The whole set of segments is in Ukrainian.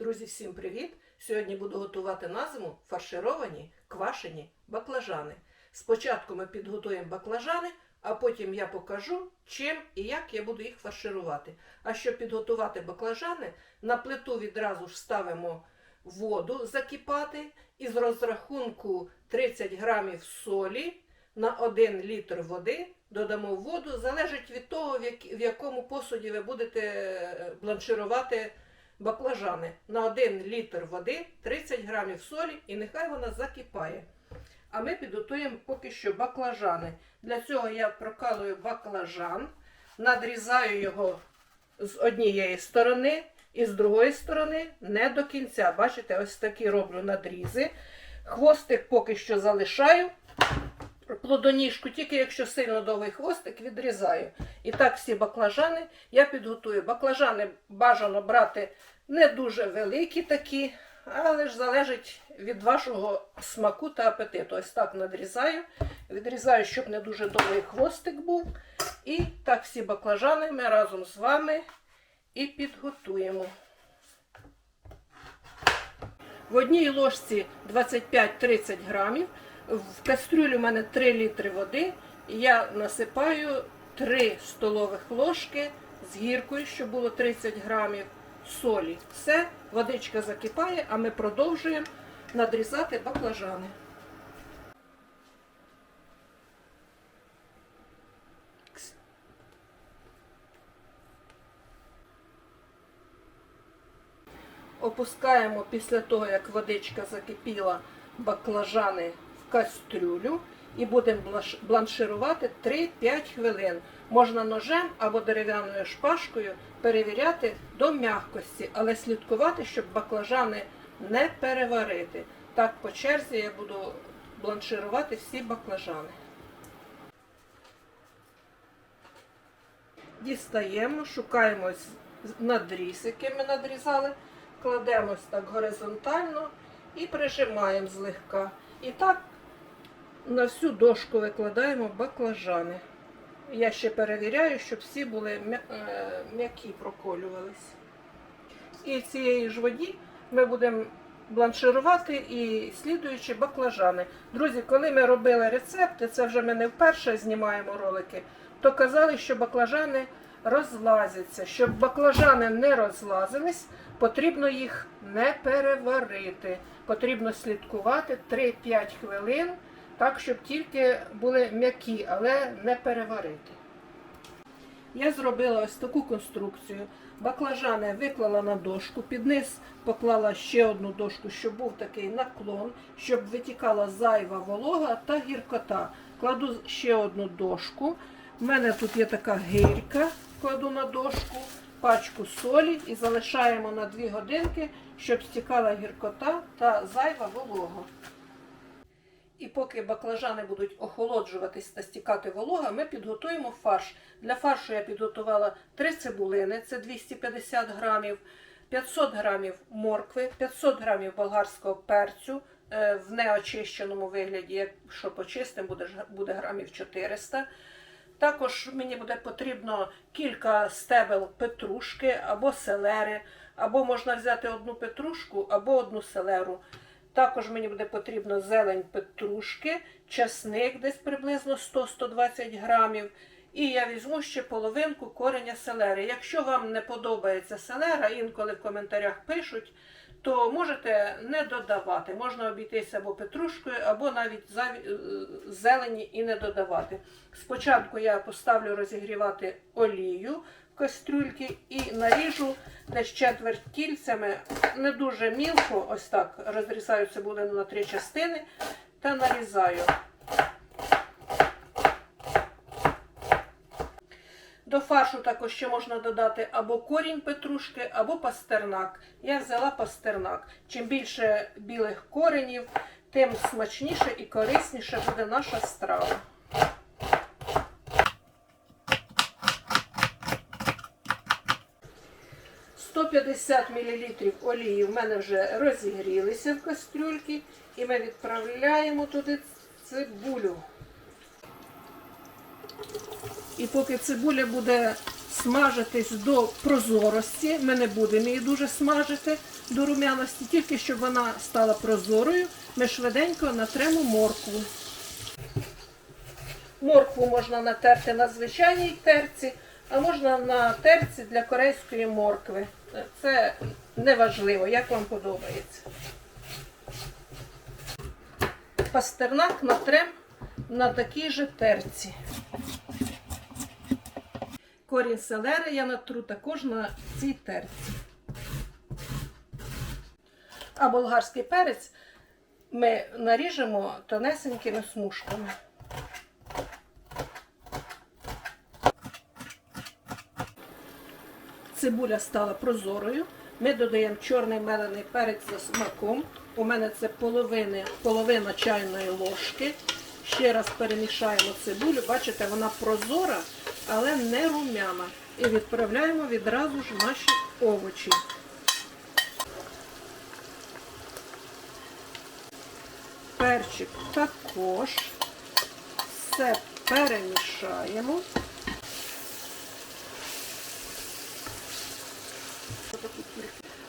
Друзі, всім привіт! Сьогодні буду готувати на зиму фаршировані квашені баклажани. Спочатку ми підготуємо баклажани, а потім я покажу, чим і як я буду їх фарширувати. А щоб підготувати баклажани, на плиту відразу ж ставимо воду закипати і з розрахунку 30 грамів солі на 1 літр води додамо воду. Залежить від того, в якому посуді ви будете е, бланширувати баклажани. На 1 літр води 30 грамів солі і нехай вона закипає. А ми підготуємо поки що баклажани. Для цього я прокалую баклажан, надрізаю його з однієї сторони і з другої сторони не до кінця. Бачите, ось такі роблю надрізи. Хвостик поки що залишаю. Плодоніжку, тільки якщо сильно довгий хвостик, відрізаю. І так всі баклажани я підготую. Баклажани бажано брати не дуже великі такі, але ж залежить від вашого смаку та апетиту. Ось так надрізаю. Відрізаю, щоб не дуже довгий хвостик був. І так всі баклажани ми разом з вами і підготуємо. В одній ложці 25-30 грамів. В кастрюлі у мене 3 літри води. І я насипаю 3 столових ложки з гіркою, щоб було 30 грамів солі. Все, водичка закипає, а ми продовжуємо надрізати баклажани. Опускаємо після того, як водичка закипіла баклажани кастрюлю і будемо бланширувати 3-5 хвилин. Можна ножем або дерев'яною шпажкою перевіряти до м'якості, але слідкувати, щоб баклажани не переварити. Так по черзі я буду бланширувати всі баклажани. Дістаємо, шукаємо надріз, який ми надрізали, кладемо ось так горизонтально і прижимаємо злегка. І так на всю дошку викладаємо баклажани. Я ще перевіряю, щоб всі були е, м'які проколювались. І цієї ж воді ми будемо бланширувати і слідуючи баклажани. Друзі, коли ми робили рецепти, це вже ми не вперше знімаємо ролики, то казали, що баклажани розлазяться. Щоб баклажани не розлазились, потрібно їх не переварити. Потрібно слідкувати 3-5 хвилин, так, щоб тільки були м'які, але не переварити. Я зробила ось таку конструкцію. Баклажани виклала на дошку, під низ поклала ще одну дошку, щоб був такий наклон, щоб витікала зайва волога та гіркота. Кладу ще одну дошку. У мене тут є така гирька, кладу на дошку, пачку солі і залишаємо на 2 годинки, щоб стікала гіркота та зайва волога. І поки баклажани будуть охолоджуватись та стікати волога, ми підготуємо фарш. Для фаршу я підготувала 3 цибулини, це 250 грамів, 500 грамів моркви, 500 грамів болгарського перцю е, в неочищеному вигляді, якщо почистимо, буде, буде грамів 400. Також мені буде потрібно кілька стебел петрушки або селери, або можна взяти одну петрушку або одну селеру. Також мені буде потрібно зелень петрушки, часник десь приблизно 100-120 грамів. І я візьму ще половинку кореня селери. Якщо вам не подобається селера, інколи в коментарях пишуть, то можете не додавати. Можна обійтися або петрушкою, або навіть е, зелені і не додавати. Спочатку я поставлю розігрівати олію в кастрюльки і наріжу десь четверть кільцями, не дуже мілко, ось так розрізаю цибулину на три частини та нарізаю. До фаршу також ще можна додати або корінь петрушки, або пастернак. Я взяла пастернак. Чим більше білих коренів, тим смачніше і корисніше буде наша страва. «150 мл олії в мене вже розігрілися в кастрюльки, і ми відправляємо туди цибулю. І поки цибуля буде смажитись до прозорості. Ми не будемо її дуже смажити до рум'яності, тільки щоб вона стала прозорою, ми швиденько натремо моркву. Моркву можна натерти на звичайній терці, а можна на терці для корейської моркви. Це неважливо, як вам подобається. Пастернак натрем на такій же терці. Корінь селери я натру також на цій терці. А болгарський перець ми наріжемо тонесенькими смужками. Цибуля стала прозорою. Ми додаємо чорний мелений перець за смаком. У мене це половина, половина чайної ложки. Ще раз перемішаємо цибулю. Бачите, вона прозора, але не рум'яна. І відправляємо відразу ж наші овочі. Перчик також. Все перемішаємо.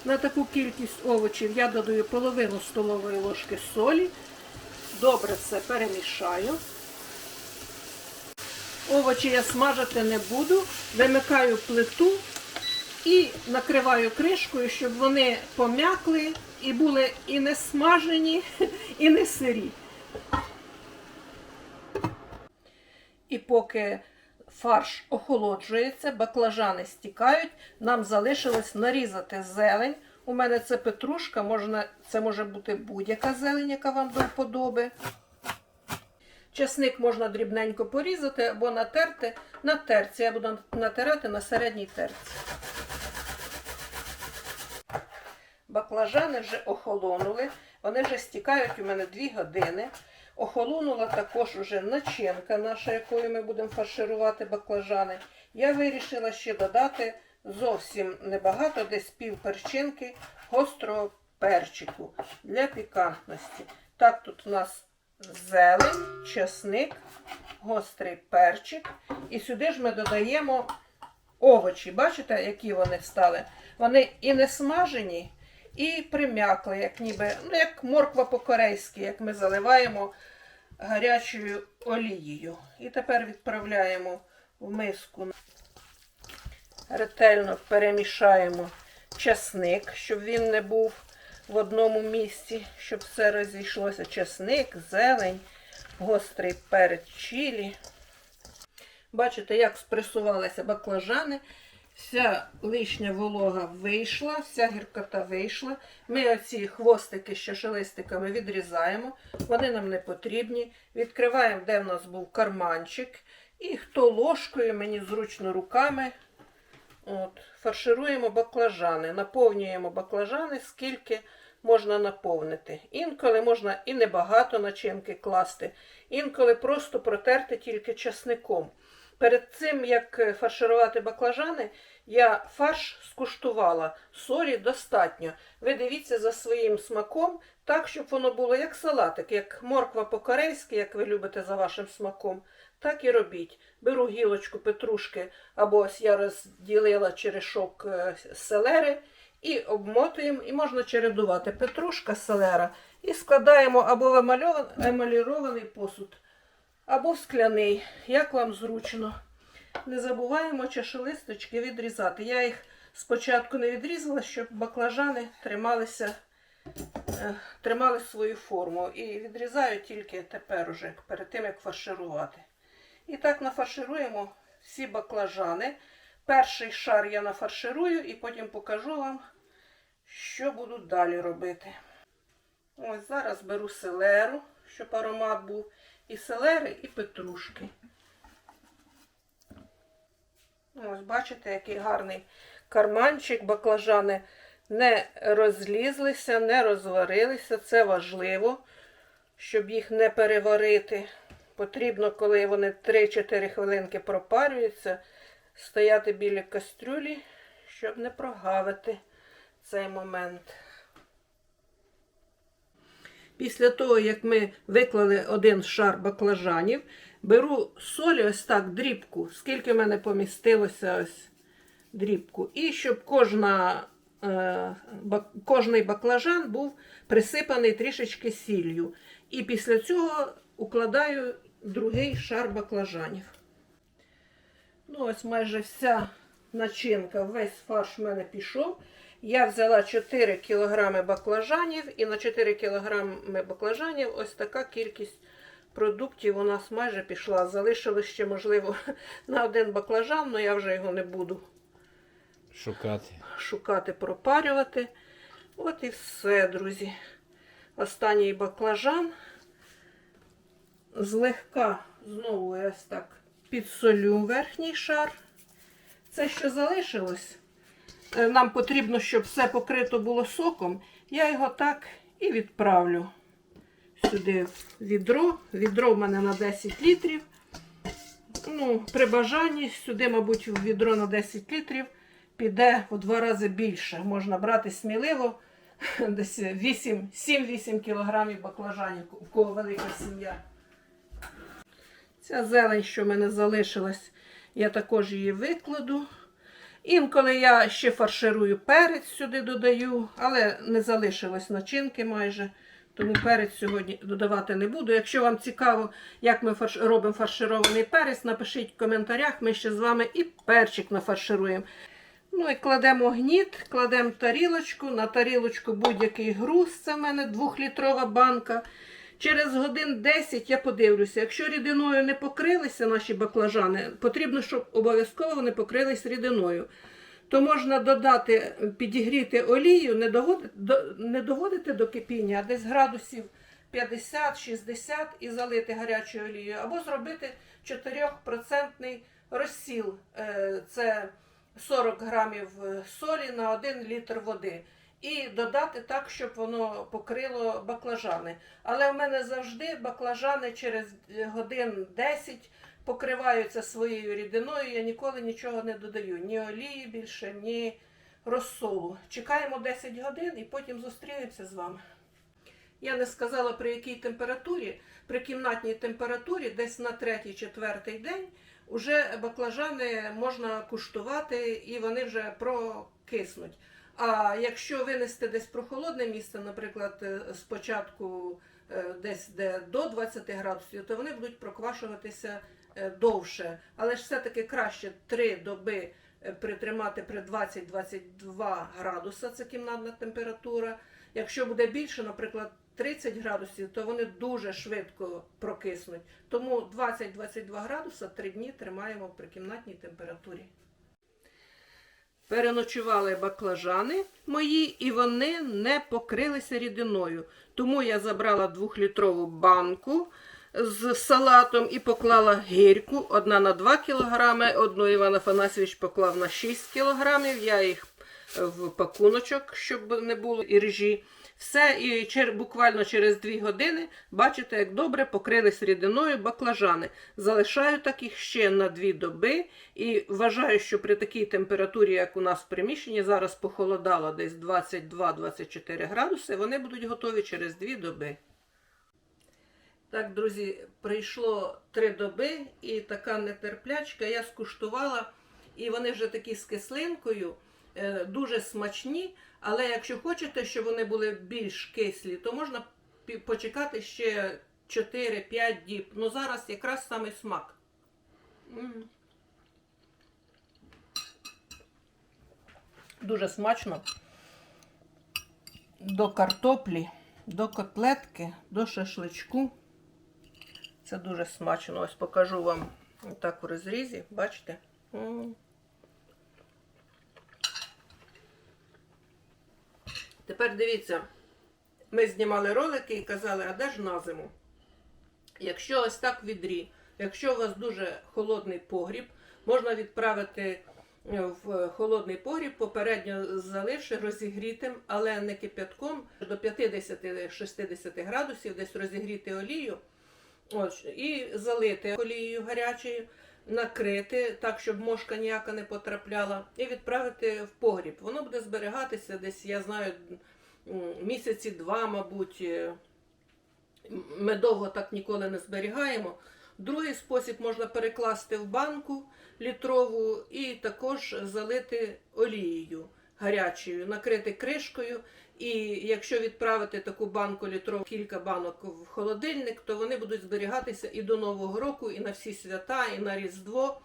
На таку кількість овочів я додаю половину столової ложки солі. Добре все перемішаю. Овочі я смажити не буду. Вимикаю плиту і накриваю кришкою, щоб вони пом'якли і були і не смажені, і не сирі. І поки фарш охолоджується, баклажани стікають, нам залишилось нарізати зелень. У мене це петрушка, можна, це може бути будь-яка зелень, яка вам до вподоби. Часник можна дрібненько порізати або натерти на терці. Я буду натирати на середній терці. Баклажани вже охолонули, вони вже стікають у мене 2 години. Охолонула також уже начинка наша, якою ми будемо фарширувати баклажани. Я вирішила ще додати зовсім небагато, десь пів перчинки гострого перчику для пікантності. Так, тут у нас зелень, чесник, гострий перчик. І сюди ж ми додаємо овочі. Бачите, які вони стали? Вони і не смажені, і прим'якли, як ніби, ну, як морква по-корейськи, як ми заливаємо гарячою олією. І тепер відправляємо в миску. Ретельно перемішаємо часник, щоб він не був в одному місці, щоб все розійшлося. Часник, зелень, гострий перець чилі. Бачите, як спресувалися баклажани. Вся лишня волога вийшла, вся гіркота вийшла. Ми оці хвостики з чашелистиками відрізаємо, вони нам не потрібні. Відкриваємо, де в нас був карманчик. І хто ложкою, мені зручно руками. От, Фаршируємо баклажани, наповнюємо баклажани, скільки можна наповнити. Інколи можна і небагато начинки класти, інколи просто протерти тільки часником. Перед цим, як фарширувати баклажани, я фарш скуштувала. Солі достатньо. Ви дивіться за своїм смаком, так, щоб воно було як салатик, як морква по-корейськи, як ви любите за вашим смаком. Так і робіть. Беру гілочку петрушки, або ось я розділила черешок е, селери і обмотуємо, і можна чередувати петрушка, селера. І складаємо або в емальован- емалірований посуд, або в скляний, як вам зручно. Не забуваємо чашелисточки відрізати. Я їх спочатку не відрізала, щоб баклажани трималися, е, тримали свою форму. І відрізаю тільки тепер уже, перед тим, як фарширувати. І так нафаршируємо всі баклажани. Перший шар я нафарширую і потім покажу вам, що буду далі робити. Ось зараз беру селеру, щоб аромат був, і селери, і петрушки. Ось, бачите, який гарний карманчик, баклажани не розлізлися, не розварилися. Це важливо, щоб їх не переварити. Потрібно, коли вони 3-4 хвилинки пропарюються, стояти біля кастрюлі, щоб не прогавити цей момент. Після того, як ми виклали один шар баклажанів, беру солі ось так дрібку, скільки в мене помістилося ось дрібку. І щоб кожна, е, бак- кожний баклажан був присипаний трішечки сіллю. І після цього укладаю другий шар баклажанів. Ну, ось майже вся начинка, весь фарш в мене пішов. Я взяла 4 кг баклажанів, і на 4 кг баклажанів ось така кількість продуктів у нас майже пішла. Залишилось ще, можливо, на один баклажан, але я вже його не буду Шукати. шукати, пропарювати. От і все, друзі. Останній баклажан. Злегка знову я ось так підсолю верхній шар. Це, що залишилось, е, нам потрібно, щоб все покрито було соком. Я його так і відправлю сюди відро. Відро в мене на 10 літрів. Ну, при бажанні сюди, мабуть, в відро на 10 літрів піде у два рази більше. Можна брати сміливо десь 8, 7-8 кілограмів баклажанів, в кого велика сім'я. Ця зелень, що в мене залишилась, я також її викладу. Інколи я ще фарширую перець сюди додаю, але не залишилось начинки майже. Тому перець сьогодні додавати не буду. Якщо вам цікаво, як ми фарш... робимо фарширований перець, напишіть в коментарях, ми ще з вами і перчик нафаршируємо. Ну і кладемо гніт, кладемо тарілочку, на тарілочку будь-який груз, це в мене двохлітрова банка. Через годин 10 я подивлюся, якщо рідиною не покрилися наші баклажани, потрібно, щоб обов'язково вони покрились рідиною. То можна додати, підігріти олію, не доводити, до, не доводити до кипіння, а десь градусів 50-60 і залити гарячою олією, або зробити 4% розсіл. Е, Це 40 грамів е, солі на 1 літр води. І додати так, щоб воно покрило баклажани. Але в мене завжди баклажани через е, годин 10 покриваються своєю рідиною. Я ніколи нічого не додаю. Ні олії більше, ні розсолу. Чекаємо 10 годин і потім зустрінемося з вами. Я не сказала при якій температурі. При кімнатній температурі, десь на 3-4 день, вже баклажани можна куштувати і вони вже прокиснуть. А якщо винести десь прохолодне місце, наприклад, е, спочатку е, десь де до 20 градусів, то вони будуть проквашуватися довше. Але ж все-таки краще 3 доби е, притримати при 20-22 градуса, це кімнатна температура. Якщо буде більше, наприклад, 30 градусів, то вони дуже швидко прокиснуть. Тому 20-22 градуса 3 дні тримаємо при кімнатній температурі. Переночували баклажани мої, і вони не покрилися рідиною. Тому я забрала двохлітрову банку з салатом і поклала гірку. Одна на 2 кг, одну Іван Афанасьович поклав на 6 кг. Я їх в пакуночок, щоб не було іржі. Все, і чер, буквально через 2 години бачите, як добре покрились рідиною баклажани. Залишаю таких ще на 2 доби. І вважаю, що при такій температурі, як у нас в приміщенні, зараз похолодало десь 22-24 градуси, вони будуть готові через 2 доби. Так, друзі, прийшло 3 доби, і така нетерплячка я скуштувала, і вони вже такі з кислинкою, е, дуже смачні. Але якщо хочете, щоб вони були більш кислі, то можна почекати ще 4-5 діб. Ну зараз якраз саме смак. Дуже смачно. До картоплі, до котлетки, до шашличку. Це дуже смачно. Ось покажу вам так у розрізі. Бачите? Тепер дивіться, ми знімали ролики і казали, а де ж на зиму? Якщо ось так відрі, якщо у вас дуже холодний погріб, можна відправити е, в холодний погріб, попередньо заливши розігрітим, але не кипятком до 50-60 градусів, десь розігріти олію. Ось, і залити олією гарячою, накрити так, щоб мошка ніяка не потрапляла, і відправити в погріб. Воно буде зберігатися десь, я знаю, місяці два, мабуть. Ми довго так ніколи не зберігаємо, Другий спосіб можна перекласти в банку літрову і також залити олією гарячою, накрити кришкою. І якщо відправити таку банку літрову, кілька банок в холодильник, то вони будуть зберігатися і до Нового року, і на всі свята, і на Різдво.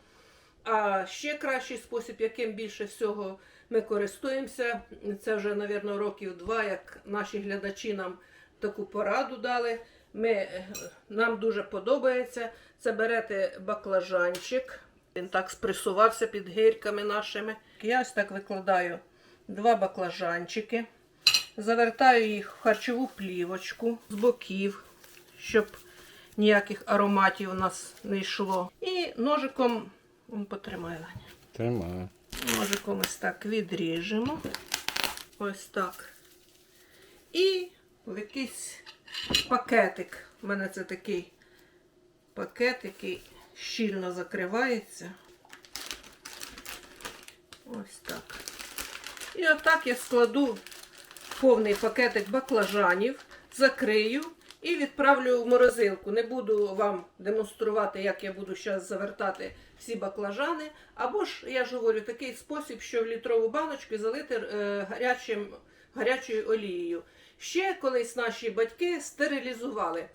А ще кращий спосіб, яким більше всього ми користуємося, це вже, мабуть, років два, як наші глядачі нам таку пораду дали. Ми, е, нам дуже подобається. Це берете баклажанчик. Він так спресувався під гирьками нашими. Я ось так викладаю два баклажанчики, завертаю їх в харчову плівочку з боків, щоб ніяких ароматів у нас не йшло. І ножиком м, потримай Тримаю. Ножиком ось так відріжемо. Ось так. І в якийсь пакетик. У мене це такий пакет, який щільно закривається. Ось так. І отак я складу повний пакетик баклажанів, закрию і відправлю в морозилку. Не буду вам демонструвати, як я буду зараз завертати всі баклажани. Або ж, я ж говорю, такий спосіб, що в літрову баночку залити е, гарячим, гарячою олією. Ще колись наші батьки стерилізували,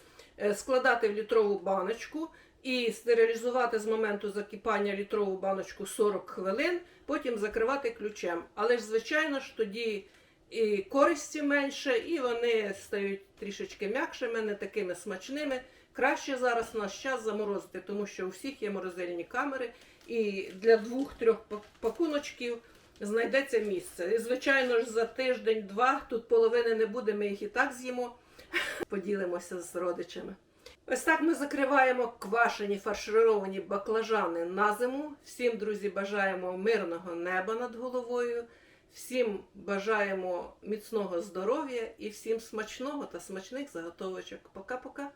Е, складати в літрову баночку і стерилізувати з моменту закипання літрову баночку 40 хвилин, потім закривати ключем. Але ж, звичайно ж, тоді і користі менше, і вони стають трішечки м'якшими, не такими смачними. Краще зараз наш час заморозити, тому що у всіх є морозильні камери, і для двох-трьох пак- пакуночків знайдеться місце. І, звичайно ж, за тиждень-два тут половини не буде, ми їх і так з'їмо. Поділимося з родичами. Ось так ми закриваємо квашені фаршировані баклажани на зиму. Всім, друзі, бажаємо мирного неба над головою. Всім бажаємо міцного здоров'я і всім смачного та смачних заготовочок. Пока-пока.